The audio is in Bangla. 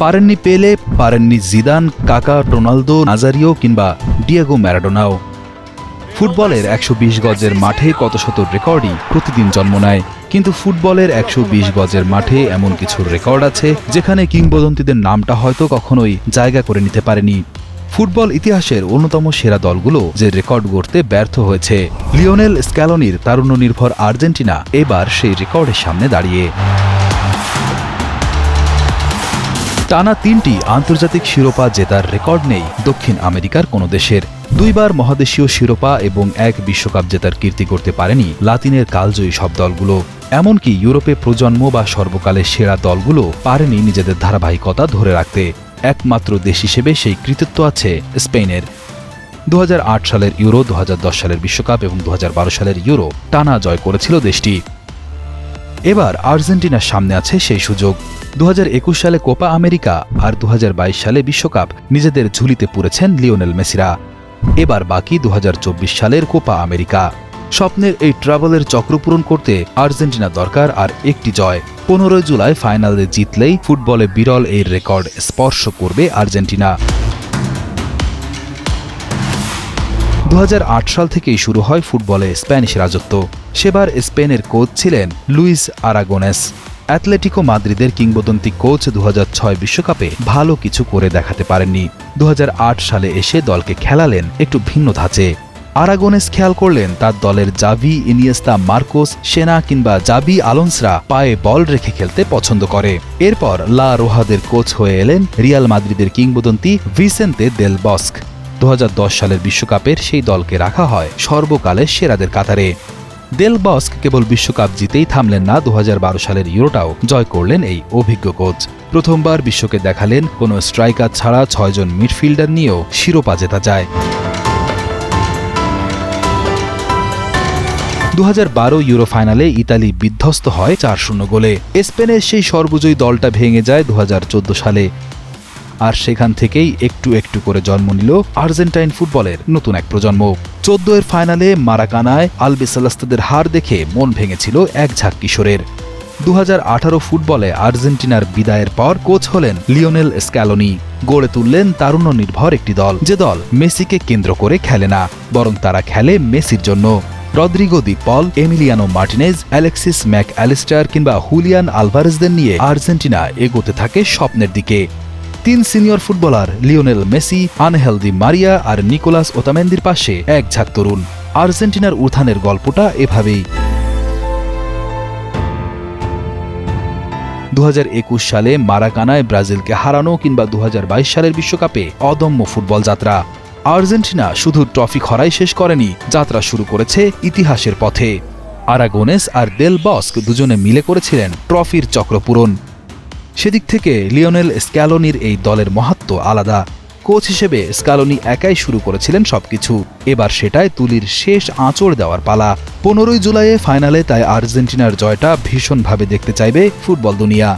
পারেননি পেলে, পারেননি জিদান, কাকা, রোনালদো, নাজারিও কিংবা ডিয়েগো ম্যারাডোনাও। ফুটবলের একশো বিশ গজের মাঠে কত শত রেকর্ডই প্রতিদিন জন্ম নেয়, কিন্তু ফুটবলের একশো বিশ গজের মাঠে এমন কিছু রেকর্ড আছে যেখানে কিংবদন্তিদের নামটা হয়তো কখনোই জায়গা করে নিতে পারেনি। ফুটবল ইতিহাসের অন্যতম সেরা দলগুলো যে রেকর্ড গড়তে ব্যর্থ হয়েছে। লিওনেল স্ক্যালোনির তারুণ্য নির্ভর আর্জেন্টিনা এবার সেই রেকর্ডের সামনে দাঁড়িয়ে। টানা তিনটি আন্তর্জাতিক শিরোপা জেতার রেকর্ড নেই দক্ষিণ আমেরিকার কোনো দেশের। দুইবার মহাদেশীয় শিরোপা এবং এক বিশ্বকাপ জেতার কীর্তি করতে পারেনি লাতিনের কালজয়ী সব দলগুলো। এমনকি ইউরোপে প্রজন্ম বা সর্বকালের সেরা দলগুলো পারেনি নিজেদের ধারাবাহিকতা ধরে রাখতে। একমাত্র দেশ হিসেবে সেই কৃতিত্ব আছে স্পেনের। দু হাজার আট সালের ইউরো দু হাজার দশ সালের বিশ্বকাপ এবং দু হাজার বারো সালের ইউরো টানা জয় করেছিল দেশটি। এবার আর্জেন্টিনার সামনে আছে সেই সুযোগ। দু হাজার একুশ সালে কোপা আমেরিকা আর দু হাজার বাইশ সালে বিশ্বকাপ নিজেদের ঝুলিতে পুরেছেন লিওনেল মেসিরা। এবার বাকি দু হাজার চব্বিশ সালের কোপা আমেরিকা। স্বপ্নের এই ট্রাভেলের চক্র পূরণ করতে আর্জেন্টিনা দরকার আর একটি জয়। পনেরোই জুলাই ফাইনালে জিতলেই ফুটবলে বিরল এই রেকর্ড স্পর্শ করবে আর্জেন্টিনা। দু হাজার আট সাল থেকেই শুরু হয় ফুটবলে স্প্যানিশ রাজত্ব। সেবার স্পেনের কোচ ছিলেন লুইস আরাগোনেস। অ্যাথলেটিকো মাদ্রিদের কিংবদন্তি কোচ দু বিশ্বকাপে ভালো কিছু করে দেখাতে পারেননি। দুহাজার আট সালে এসে দলকে খেলালেন একটু ভিন্ন ধাঁচে। আরাগোনেস খেয়াল করলেন, তার দলের জাভি ইনিয়েস্তা মার্কোস, সেনা কিংবা জাবি আলোনসরা পায়ে বল রেখে খেলতে পছন্দ করে। এরপর লা রোহাদের কোচ হয়ে এলেন রিয়াল মাদ্রিদের কিংবদন্তি ভিসেন্তে দেল বস্ক। দু হাজার দশ সালের বিশ্বকাপের সেই দলকে রাখা হয় সর্বকালের সেরাদের কাতারে। দেল বস্ক কেবল বিশ্বকাপ জিতেই থামলেন না দু হাজার বারো সালের ইউরোটাও। জয় করলেন এই অভিজ্ঞ কোচ। প্রথমবার বিশ্বকে দেখালেন কোনো স্ট্রাইকার ছাড়া ছয়জন মিডফিল্ডার নিয়েও শিরোপা জেতা যায়। দু হাজার বারো ইউরো ফাইনালে ইতালি বিধ্বস্ত হয় চার শূন্য গোলে। স্পেনের সেই সর্বজয়ী দলটা ভেঙে যায় দু হাজার চোদ্দ সালে। আর সেখান থেকেই একটু একটু করে জন্ম নিল আর্জেন্টাইন ফুটবলের নতুন এক প্রজন্ম। চোদ্দ এর ফাইনালে মারাকানায় আলবিসালাস্তাদের হার দেখে মন ভেঙেছিল এক ঝাঁক কিশোরের। দু হাজার আঠারো ফুটবলে আর্জেন্টিনার বিদায়ের পর কোচ হলেন লিওনেল স্ক্যালোনি। গড়ে তুললেন তারুণ্য নির্ভর একটি দল। যে দল মেসিকে কেন্দ্র করে খেলে না, বরং তারা খেলে মেসির জন্য। Rodrigo De Paul, Emiliano Martinez, Alexis Mac Allister কিংবা হুলিয়ান আলভারেজদের নিয়ে আর্জেন্টিনা এগোতে থাকে স্বপ্নের দিকে। তিন senior footballer Lionel Messi, Angel Di Maria আর নিকোলাস ওতামেন্দির পাশে এক ঝাঁক তরুণ। আর্জেন্টিনার উত্থানের গল্পটা এভাবেই। দু হাজার একুশ সালে মারাকানায় ব্রাজিলকে হারানো কিংবা দু হাজার বাইশ সালের বিশ্বকাপে অদম্য ফুটবল যাত্রা। আর্জেন্টিনা শুধু ট্রফি খরাই শেষ করেনি, যাত্রা শুরু করেছে ইতিহাসের পথে। আরাগোনেস আর দেল বস্ক দুজনে মিলে করেছিলেন ট্রফির চক্রপূরণ সেদিক থেকে লিওনেল স্ক্যালোনির এই দলের মাহাত্ম আলাদা। কোচ হিসেবে স্কালোনি একাই শুরু করেছিলেন সবকিছু। এবার সেটায় তুলির শেষ আঁচড় দেওয়ার পালা। পনেরোই জুলাইয়ে ফাইনালে তাই আর্জেন্টিনার জয়টা ভীষণভাবে দেখতে চাইবে ফুটবল দুনিয়া।